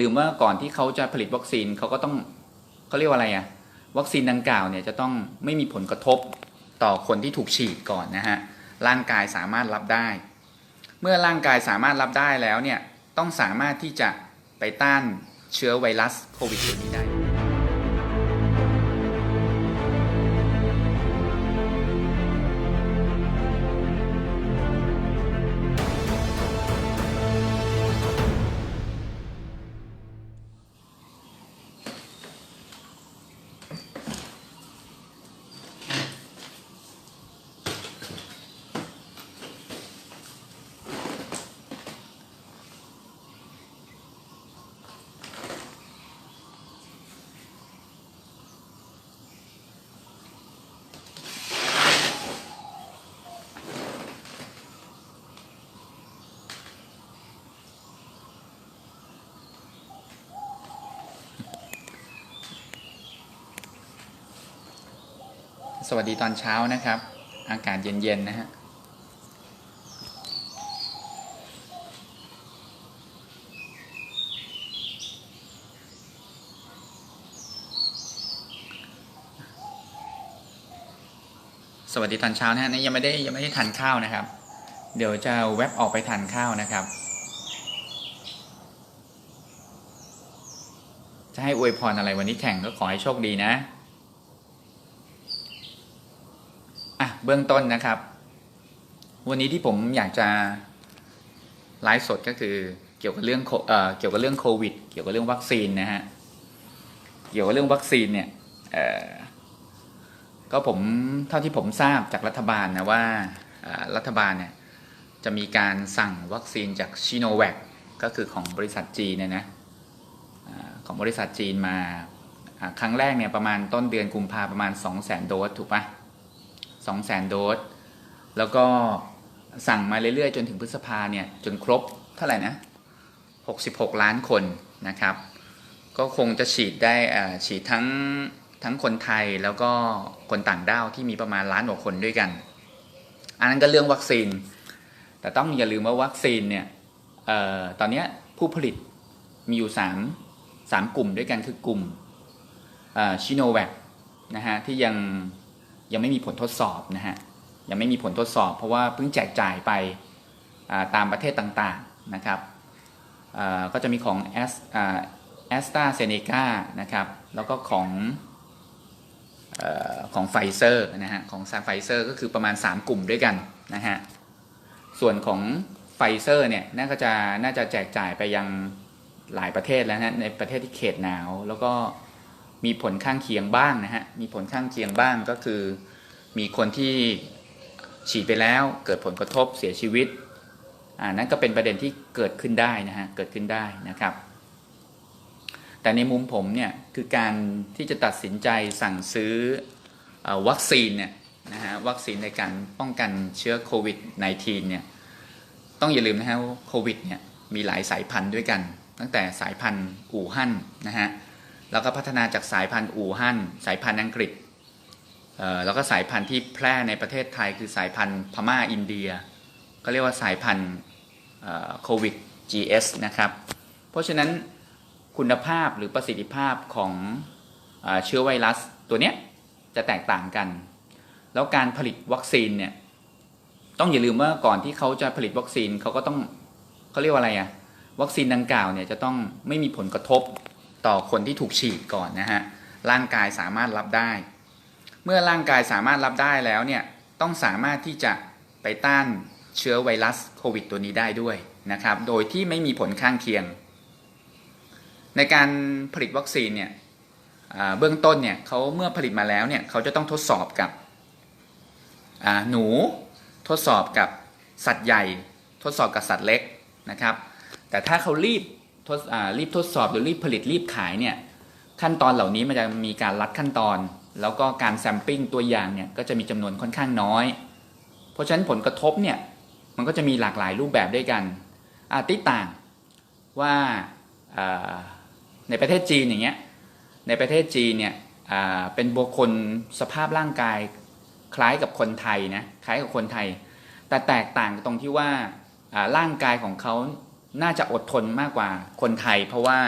ลืมว่าก่อนที่เขาจะผลิตวัคซีนเขาก็ต้องเขาเรียกว่าอะไรอะวัคซีนดังกล่าวเนี่ยจะต้องไม่มีผลกระทบต่อคนที่ถูกฉีดก่อนนะฮะร่างกายสามารถรับได้ เมื่อร่างกายสามารถรับได้แล้วเนี่ยต้องสามารถที่จะไปต้านเชื้อไวรัสโควิดตัวนี้ได้ สวัสดีตอนเช้านะครับ อากาศเย็นๆนะฮะสวัสดีตอนเช้านะฮะนี่ยังไม่ได้ยังไม่ได้ทานข้าวนะครับ เดี๋ยวจะแวบออกไปทานข้าวนะครับ จะให้อวยพรอะไรวันนี้แข่งก็ขอให้โชคดีนะ อะ เบื้องต้นนะครับ วันนี้ที่ผมอยากจะไลฟ์สดก็คือเกี่ยวกับเรื่องเอ่อเกี่ยวกับเรื่องโควิด เกี่ยวกับเรื่องวัคซีนนะฮะเกี่ยวกับเรื่องวัคซีนเนี่ยเอ่อก็ผมเท่าที่ผมทราบจากรัฐบาลนะว่ารัฐบาลเนี่ยจะมีการสั่งวัคซีนจากชิโนแวคก็คือของบริษัทจีนเนี่ยนะของบริษัทจีนมาอ่าครั้งแรกเนี่ยประมาณต้นเดือนกุมภาประมาณ 2 0 0 0 0 0 โดสถูกปะ สองแสนโดส แล้วก็สั่งมาเรื่อยๆ จนถึงพฤษภาเนี่ย จนครบเท่าไหร่นะ 66 ล้านคนนะครับ ก็คงจะฉีดได้ฉีดทั้งทั้งคนไทยแล้วก็คนต่างด้าวที่มีประมาณล้านกว่าคนด้วยกัน อันนั้นก็เรื่องวัคซีน แต่ต้องอย่าลืมว่าวัคซีนเนี่ยออตอนนี้ผู้ผลิตมีอยู่3 3กลุ่มด้วยกันคือกลุ่มชิโนแวคนะฮะที่ยัง ยังไม่มีผลทดสอบนะฮะยังไม่มีผลทดสอบ เพราะว่าเพิ่งแจกจ่ายไปตามประเทศต่างๆนะครับก็จะมีของแอสแอสตราเซเนกานะครับแล้วก็ของอของไฟเซอร์นะฮะของซาไฟเซอร์ก็คือประมาณ 3 กลุ่มด้วยกันนะฮะส่วนของไฟเซอร์เนี่ยน่าจะน่าจะแจกจ่ายไปยังหลายประเทศแล้วนะในประเทศที่เขตหนาว แล้วก็ มีผลข้างเคียงบ้างนะฮะ มีผลข้างเคียงบ้างก็คือ มีคนที่ฉีดไปแล้วเกิดผลกระทบเสียชีวิตอ่านั่นก็เป็นประเด็นที่เกิดขึ้นได้นะฮะ เกิดขึ้นได้นะครับ แต่ในมุมผมเนี่ยคือการที่จะตัดสินใจสั่งซื้ออวัคซีนเนี่ยนะฮะวัคซีนในการป้องกันเชื้อโควิด -19 เนี่ยต้องอย่าลืมนะฮะโควิดเนี่ยมีหลายสายพันธุ์ด้วยกัน ตั้งแต่สายพันธุ์อู่ฮั่นนะฮะ แล้วก็พัฒนาจากสายพันธุ์อู่ฮั่นสายพันธุ์อังกฤษเอ่อแล้วก็สายพันธุ์ที่แพร่ในประเทศไทยคือสายพันธุ์พม่าอินเดีย ก็เรียกว่าสายพันธุ์โควิด GS นะครับเพราะฉะนั้นคุณภาพหรือประสิทธิภาพของเอเชื้อไวรัสตัวเนี้ยจะแตกต่างกัน แล้วการผลิตวัคซีนเนี่ยต้องอย่าลืมว่าก่อนที่เขาจะผลิตวัคซีนเขาก็ต้องเขาเรียกว่าอะไรอะวัคซีนดังกล่าวเนี่ยจะต้องไม่มีผลกระทบ ต่อคนที่ถูกฉีดก่อนนะฮะร่างกายสามารถรับได้ เมื่อร่างกายสามารถรับได้แล้วเนี่ยต้องสามารถที่จะไปต้านเชื้อไวรัสโควิดตัวนี้ได้ด้วยนะครับ โดยที่ไม่มีผลข้างเคียง ในการผลิตวัคซีนเนี่ยเบื้องต้นเนี่ยเขาเมื่อผลิตมาแล้วเนี่ยเขาจะต้องทดสอบกับหนูทดสอบกับสัตว์ใหญ่ ทดสอบกับสัตว์เล็กนะครับ แต่ถ้าเขารีบ ทดรีบทดสอบหรือรีบผลิตรีบขายเนี่ยขั้นตอนเหล่านี้มันจะมีการรัดขั้นตอน แล้วก็การแซมปิ้งตัวอย่างเนี่ยก็จะมีจำนวนค่อนข้างน้อย เพราะฉะนั้นผลกระทบเนี่ยมันก็จะมีหลากหลายรูปแบบด้วยกันอาติต่างว่าในประเทศจีนอย่างเงี้ยในประเทศจีนเนี่ยเป็นบุคคลสภาพร่างกายคล้ายกับคนไทยนะคล้ายกับคนไทย แต่แตกต่างตรงที่ว่าร่างกายของเขา น่าจะอดทนมากกว่าคนไทย เพราะว่า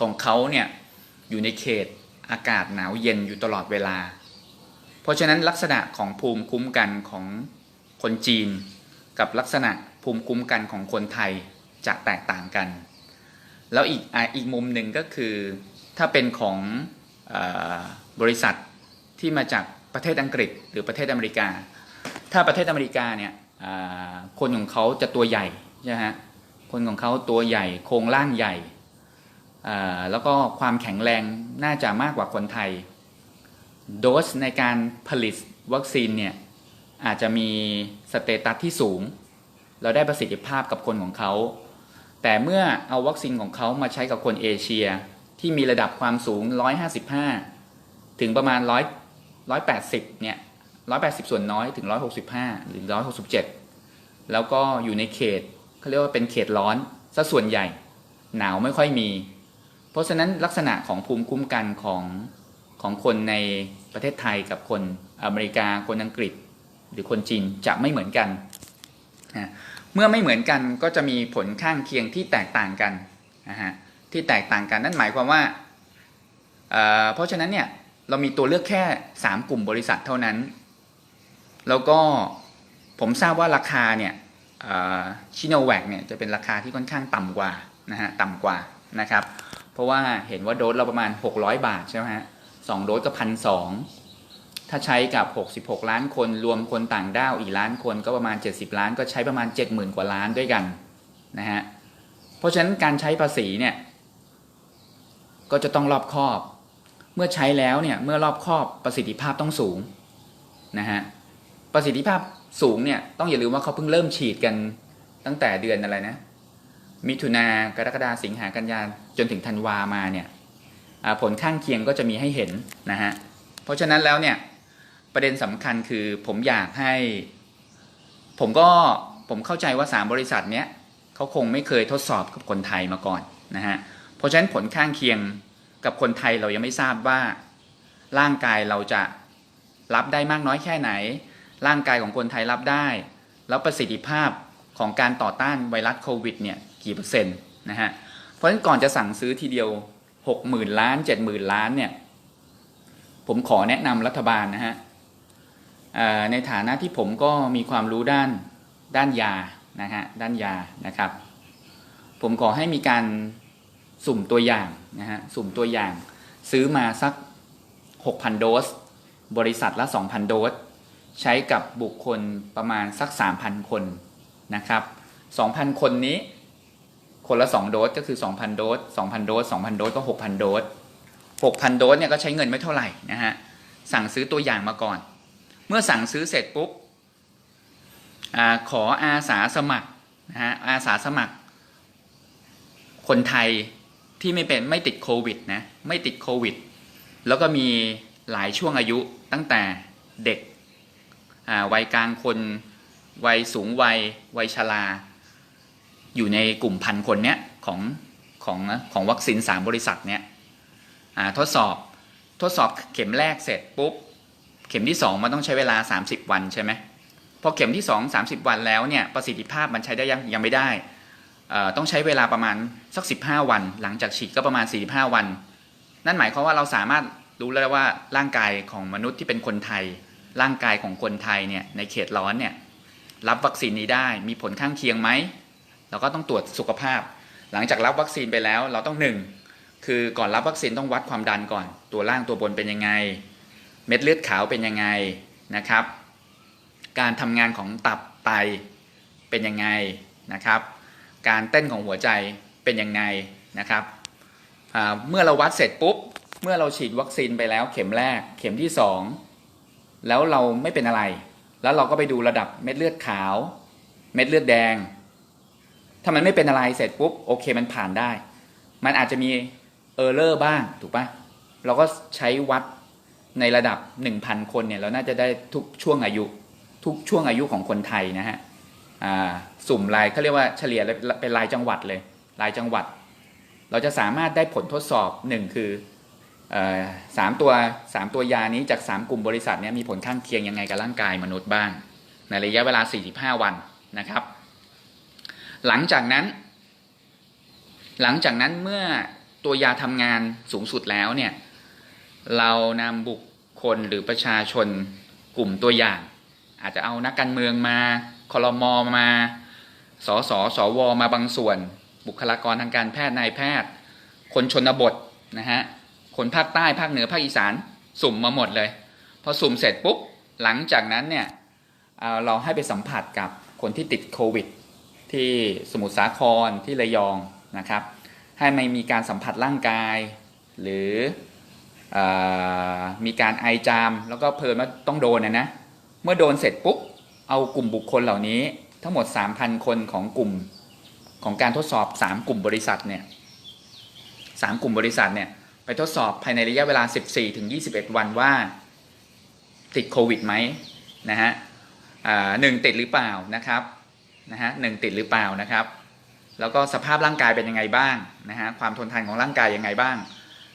ของเขาเนี่ยอยู่ในเขตอากาศหนาวเย็นอยู่ตลอดเวลา เพราะฉะนั้นลักษณะของภูมิคุ้มกันของคนจีน กับลักษณะภูมิคุ้มกันของคนไทยจะแตกต่างกัน แล้วอีกอีกมุมหนึ่งก็คือถ้าเป็นของอบริษัทที่มาจากประเทศอังกฤษหรือประเทศอเมริกา ถ้าประเทศอเมริกาเนี่ยคนของเขาจะตัวใหญ่ใช่ฮะ คนของเขาตัวใหญ่โครงร่างใหญ่ แล้วก็ความแข็งแรงน่าจะมากกว่าคนไทย โดสในการผลิตวัคซีนเนี่ยอาจจะมีสเตตัสที่สูง เราได้ประสิทธิภาพกับคนของเขา แต่เมื่อเอาวัคซีนของเขามาใช้กับคนเอเชียที่มีระดับความสูง 155 ถึงประมาณ 100 180 เนี่ย 180 ส่วนน้อยถึง 165 หรือ 167 แล้วก็อยู่ในเขต เขาเรียกว่าเป็นเขตร้อนซะส่วนใหญ่ หนาวไม่ค่อยมี เพราะฉะนั้นลักษณะของภูมิคุ้มกันของของคนในประเทศไทยกับคนอเมริกาคนอังกฤษ หรือคนจีนจะไม่เหมือนกันนะเมื่อไม่เหมือนกันก็จะมีผลข้างเคียงที่แตกต่างกันนะฮะที่แตกต่างกันนั่นหมายความว่าเเพราะฉะนั้นเนี่ยเรามีตัวเลือกแค่ 3 กลุ่มบริษัทเท่านั้น แล้วก็ผมทราบว่าราคาเนี่ย ชิโนแวกเนี่ยจะเป็นราคาที่ค่อนข้างต่ำกว่านะฮะต่ำกว่านะครับ เพราะว่าเห็นว่าโดสเราประมาณ 600 บาทใช่ไหมฮะสองโดสก็พันสองถ้าใช้กับ 66 ล้านคนรวมคนต่างด้าวอีกล้านคนก็ประมาณ 70 ล้านก็ใช้ประมาณ 70,000 กว่าล้านด้วยกันนะฮะเพราะฉะนั้นการใช้ภาษีเนี่ยก็จะต้องรอบคอบ เมื่อใช้แล้วเนี่ยเมื่อรอบคอบประสิทธิภาพต้องสูงนะฮะ ประสิทธิภาพสูงเนี่ยต้องอย่าลืมว่าเขาเพิ่งเริ่มฉีดกันตั้งแต่เดือนอะไรนะ มิถุนากรกฎาสิงหากันยาจนถึงธันวามาเนี่ยผลข้างเคียงก็จะมีให้เห็นนะฮะเพราะฉะนั้นแล้วเนี่ยประเด็นสำคัญคือผมอยากให้ ผมก็ผมเข้าใจว่าสามบริษัทเนี้ยเขาคงไม่เคยทดสอบกับคนไทยมาก่อนนะฮะเพราะฉะนั้นผลข้างเคียงกับคนไทยเรายังไม่ทราบว่าร่างกายเราจะรับได้มากน้อยแค่ไหน ร่างกายของคนไทยรับได้ แล้วประสิทธิภาพของการต่อต้านไวรัสโควิดเนี่ยกี่เปอร์เซ็นต์นะฮะเพราะฉะนั้นก่อนจะสั่งซื้อทีเดียว 60,000 ล้าน 70,000 ล้านเนี่ยผมขอแนะนำรัฐบาลนะฮะในฐานะที่ผมก็มีความรู้ด้านด้านยานะฮะด้านยานะครับ ผมขอให้มีการสุ่มตัวอย่างนะฮะสุ่มตัวอย่าง ซื้อมาสัก 6,000 โดส บริษัทละ 2,000 โดส ใช้กับบุคคลประมาณสัก 3,000 คนนะครับ 2,000 คนนี้ คนละ 2 โดสก็คือ 2,000 โดส 2,000 โดส 2,000 โดสก็ 6,000 โดส 6,000 โดสเนี่ยก็ใช้เงินไม่เท่าไหร่นะฮะ สั่งซื้อตัวอย่างมาก่อน เมื่อสั่งซื้อเสร็จปุ๊บอขออาสาสมัครนะฮะ อาสาสมัคร คนไทยที่ไม่เป็นไม่ติดโควิดนะ ไม่ติดโควิด แล้วก็มีหลายช่วงอายุตั้งแต่เด็ก วัยกลางคน วัยสูงวัย วัยชรา อยู่ในกลุ่มพันคนเนี้ยของของของวัคซีนสามบริษัทเนี้ยทดสอบทดสอบเข็มแรกเสร็จปุ๊บ เข็มที่สองมันต้องใช้เวลา 30 วันใช่ไหมพอเข็มที่สอง30 วันแล้วเนี่ยประสิทธิภาพมันใช้ได้ยังยังไม่ได้ ต้องใช้เวลาประมาณสัก 15 วัน หลังจากฉีดก็ประมาณ 45 วัน นั่นหมายความว่าเราสามารถรู้แล้วว่าร่างกายของมนุษย์ที่เป็นคนไทย ร่างกายของคนไทยเนี่ยในเขตร้อนเนี่ยรับวัคซีนนี้ได้มีผลข้างเคียงไหมเราก็ต้องตรวจสุขภาพ หลังจากรับวัคซีนไปแล้วเราต้องหนึ่งคือก่อนรับวัคซีนต้องวัดความดันก่อน ตัวล่างตัวบนเป็นยังไง เม็ดเลือดขาวเป็นยังไงนะครับ การทำงานของตับไตเป็นยังไงนะครับ การเต้นของหัวใจเป็นยังไงนะครับเมื่อเราวัดเสร็จปุ๊บเมื่อเราฉีดวัคซีนไปแล้วเข็มแรกเข็มที่สอง แล้วเราไม่เป็นอะไร แล้วเราก็ไปดูระดับเม็ดเลือดขาว เม็ดเลือดแดง ถ้ามันไม่เป็นอะไรเสร็จปุ๊บโอเคมันผ่านได้ มันอาจจะมีเออร์เลอร์บ้างถูกปะเราก็ใช้วัดในระดับ 1,000 คนเนี่ยเราน่าจะได้ทุกช่วงอายุ ทุกช่วงอายุของคนไทยนะฮะอ่าสุ่มรายเขาเรียกว่าเฉลี่ยเป็นรายจังหวัดเลย รายจังหวัด เราจะสามารถได้ผลทดสอบหนึ่งคือ สามตัวสามตัวยานี้จาก 3 กลุ่มบริษัทเนี้มีผลข้างเคียงยังไงกับร่างกายมนุษย์บ้าง ในระยะเวลา 45 วันนะครับ หลังจากนั้น หลังจากนั้นเมื่อตัวยาทำงานสูงสุดแล้วเนี่ยเรานำบุคคลหรือประชาชนกลุ่มตัวอย่าง อาจจะเอานักการเมืองมาคลมอมาสสสวมาบางส่วน บุคลากรทางการแพทย์นายแพทย์ คนชนบทนะฮะ คนภาคใต้ภาคเหนือภาคอีสานสุ่มมาหมดเลย พอสุ่มเสร็จปุ๊บหลังจากนั้นเนี่ยเเราให้ไปสัมผัสกับคนที่ติดโควิด ที่สมุทรสาครที่ระยองนะครับ ให้ไม่มีการสัมผัสร่างกาย หรืออมีการไอจาม แล้วก็เพลินว่าต้องโดนนะนะเมื่อโดนเสร็จปุ๊บเอากลุ่มบุคคลเหล่านี้ทั้งหมด 3,000 คนของกลุ่มของการทดสอบ 3 กลุ่มบริษัทเนี่ยสกลุ่มบริษัทเนี่ย ไปทดสอบภายในระยะเวลา 14 ถึง 21 วันว่าติดโควิดไหมนะฮะหนึ่งติดหรือเปล่านะครับนะฮะหนึ่งติดหรือเปล่านะครับ แล้วก็สภาพร่างกายเป็นยังไงบ้างนะฮะความทนทานของร่างกายยังไงบ้าง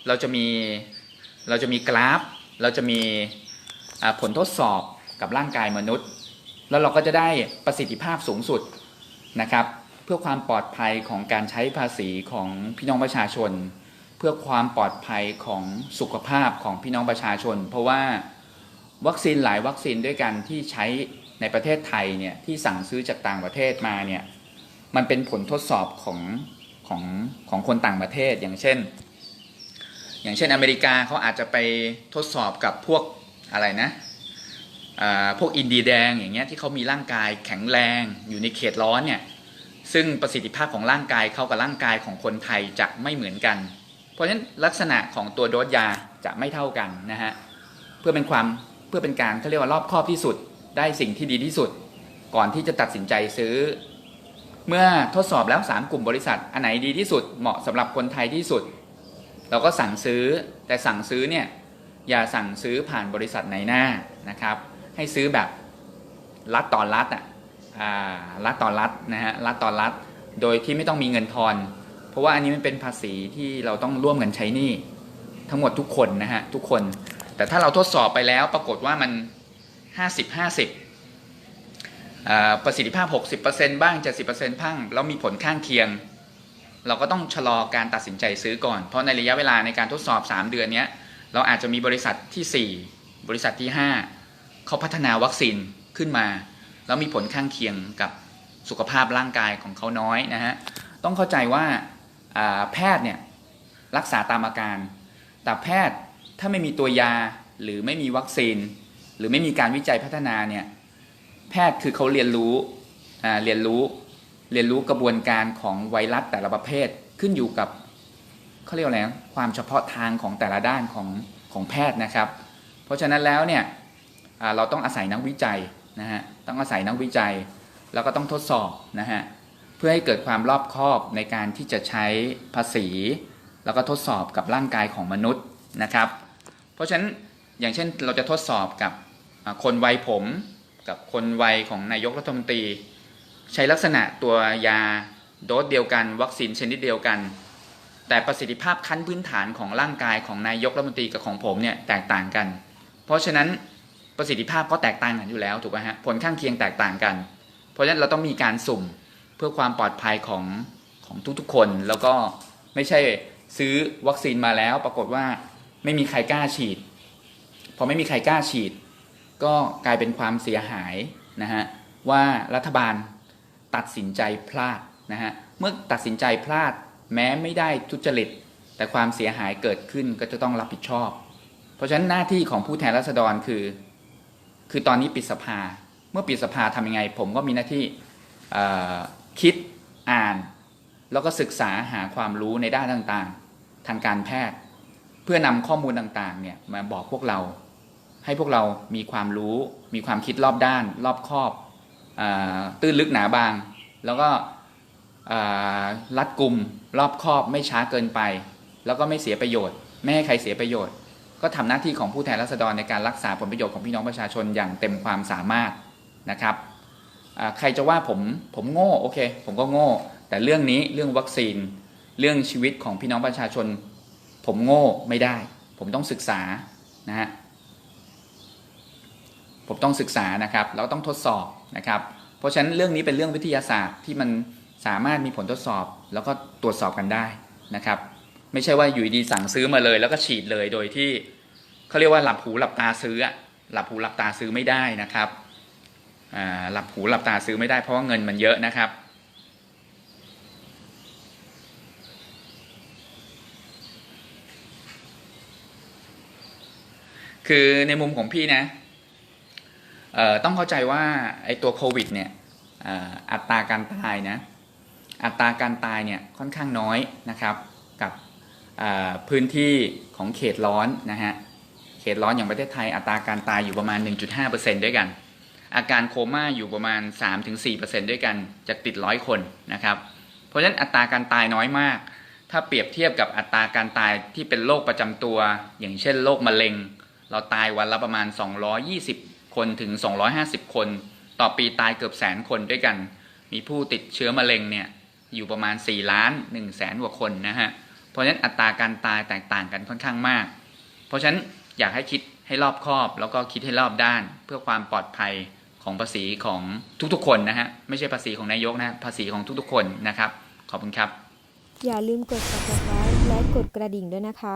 เราจะมีเราจะมีกราฟ เราจะมีผลทดสอบกับร่างกายมนุษย์ แล้วเราก็จะได้ประสิทธิภาพสูงสุดนะครับ เพื่อความปลอดภัยของการใช้ภาษีของพี่น้องประชาชน เพื่อความปลอดภัยของสุขภาพของพี่น้องประชาชน เพราะว่าวัคซีนหลายวัคซีนด้วยกันที่ใช้ในประเทศไทยเนี่ยที่สั่งซื้อจากต่างประเทศมาเนี่ยมันเป็นผลทดสอบของของของคนต่างประเทศอย่างเช่น อย่างเช่นอเมริกาเขาอาจจะไปทดสอบกับพวกอะไรนะพวกอินดีแดงอย่างเงี้ยที่เขามีร่างกายแข็งแรงอยู่ในเขตร้อนเนี่ยซึ่งประสิทธิภาพของร่างกายเข้ากับร่างกายของคนไทยจะไม่เหมือนกัน ราะฉะนั้นลักษณะของตัวโดสยาจะไม่เท่ากันนะฮะเพื่อเป็นความเพื่อเป็นการเขาเรียกว่ารอบครอบที่สุดได้สิ่งที่ดีที่สุด ก่อนที่จะตัดสินใจซื้อ เมื่อทดสอบแล้ว 3 กลุ่มบริษัท อันไหนดีที่สุดเหมาะสำหรับคนไทยที่สุด เราก็สั่งซื้อแต่สั่งซื้อเนี่ยอย่าสั่งซื้อผ่านบริษัทในหน้านะครับ ให้ซื้อแบบรัดต่อรัดอะรัดต่อรัดนะฮะรัดต่อรัดโดยที่ไม่ต้องมีเงินทอน เพราะว่าอันนี้มันเป็นภาษีที่เราต้องร่วมกันใช้หนี้ทั้งหมดทุกคนนะฮะทุกคน แต่ถ้าเราทดสอบไปแล้วปรากฏว่ามัน 50 50อ่าประสิทธิภาพ 60%บ้าง 70%บ้างแล้วมีผลข้างเคียง เราก็ต้องชะลอการตัดสินใจซื้อก่อน เพราะในระยะเวลาในการทดสอบ 3 เดือนนี้เราอาจจะมีบริษัททีสี่4 บริษัทที่ 5 เขาพัฒนาวัคซีนขึ้นมา แล้วมีผลข้างเคียงกับสุขภาพร่างกายของเขาน้อยนะฮะต้องเข้าใจว่า แพทย์เนี่ยรักษาตามอาการ แต่แพทย์ถ้าไม่มีตัวยาหรือไม่มีวัคซีน หรือไม่มีการวิจัยพัฒนาเนี่ยแพทย์คือเขาเรียนรู้เรียนรู้เรียนรู้กระบวนการของไวรัสแต่ละประเภทขึ้นอยู่กับเขาเรียกว่าอะไรความเฉพาะทางของแต่ละด้านของของแพทย์นะครับ เพราะฉะนั้นแล้วเนี่ยเราต้องอาศัยนักวิจัยนะฮะต้องอาศัยนักวิจัย แล้วก็ต้องทดสอบนะฮะ เพื่อให้เกิดความรอบคอบในการที่จะใช้ภาษี แล้วก็ทดสอบกับร่างกายของมนุษย์นะครับ เพราะฉะนั้นอย่างเช่นเราจะทดสอบกับคนวัยผม กับคนวัยของนายกรัฐมนตรี ใช้ลักษณะตัวยาโดสเดียวกัน วัคซีนชนิดเดียวกัน แต่ประสิทธิภาพขั้นพื้นฐานของร่างกายของนายกรัฐมนตรีกับของผมเนี่ยแตกต่างกัน เพราะฉะนั้นประสิทธิภาพก็แตกต่างกันอยู่แล้วถูกไหมฮะผลข้างเคียงแตกต่างกัน เพราะฉะนั้นเราต้องมีการสุ่ม เพื่อความปลอดภัยของของทุกๆ คน แล้วก็ไม่ใช่ซื้อวัคซีนมาแล้ว ปรากฏว่าไม่มีใครกล้าฉีด พอไม่มีใครกล้าฉีด ก็กลายเป็นความเสียหายนะฮะว่ารัฐบาลตัดสินใจพลาดนะฮะเมื่อตัดสินใจพลาดแม้ไม่ได้ทุจริต แต่ความเสียหายเกิดขึ้นก็จะต้องรับผิดชอบ เพราะฉะนั้นหน้าที่ของผู้แทนราษฎรคือ คือตอนนี้ปิดสภา เมื่อปิดสภาทำยังไง ผมก็มีหน้าที่เอ่อ คิดอ่าน แล้วก็ศึกษาหาความรู้ในด้านต่างๆ ทางการแพทย์ เพื่อนำข้อมูลต่างๆเนี่ยมาบอกพวกเรา ให้พวกเรามีความรู้ มีความคิดรอบด้าน รอบคอบอตื้นลึกหนาบาง แล้วก็รัดกลุ่มรอบคอบไม่ช้าเกินไป แล้วก็ไม่เสียประโยชน์ ไม่ให้ใครเสียประโยชน์ ก็ทำหน้าที่ของผู้แทนราษฎรในการรักษาผลประโยชน์ของพี่น้องประชาชนอย่างเต็มความสามารถนะครับ ใครจะว่าผมผมโง่โอเค ผมก็โง่ แต่เรื่องนี้เรื่องวัคซีน เรื่องชีวิตของพี่น้องประชาชน ผมโง่ไม่ได้ ผมต้องศึกษานะฮะผมต้องศึกษานะครับแล้วต้องทดสอบนะครับ เพราะฉะนั้นเรื่องนี้เป็นเรื่องวิทยาศาสตร์ที่มันสามารถมีผลทดสอบ แล้วก็ตรวจสอบกันได้นะครับ ไม่ใช่ว่าอยู่ดีสั่งซื้อมาเลย แล้วก็ฉีดเลยโดยที่เขาเรียกว่าหลับหูหลับตาซื้อหลับหูหลับตาซื้อไม่ได้นะครับ หลับหูหลับตาซื้อไม่ได้เพราะว่าเงินมันเยอะนะครับ คือในมุมของพี่นะต้องเข้าใจว่าไอ้ตัวโควิดเนี่ยอัตราการตายนะอัตราการตายเนี่ยค่อนข้างน้อยนะครับกับพื้นที่ของเขตร้อนนะฮะเขตร้อนอย่างประเทศไทยอัตราการตายอยู่ประมาณ 1.5%ด้วยกัน อาการโคม่าอยู่ประมาณ 3-4%ด้วยกันจากติดร้อยคนนะครับ เพราะฉะนั้นอัตราการตายน้อยมาก ถ้าเปรียบเทียบกับอัตราการตายที่เป็นโรคประจำตัว อย่างเช่นโรคมะเร็ง เราตายวันละประมาณ 220 คนถึง 250 คน ต่อปีตายเกือบแสนคนด้วยกัน มีผู้ติดเชื้อมะเร็งเนี่ยอยู่ประมาณ 4 ล้าน1แสนกว่าคนนะฮะ เพราะฉะนั้นอัตราการตายแตกต่างกันค่อนข้างมาก เพราะฉะนั้นอยากให้คิดให้รอบคอบ แล้วก็คิดให้รอบด้านเพื่อความปลอดภัย ของภาษีของทุกๆ คนนะฮะไม่ใช่ภาษีของนายกนะภาษีของทุกๆ คนนะครับ ขอบคุณครับ อย่าลืมกด subscribe และกดกระดิ่งด้วยนะคะ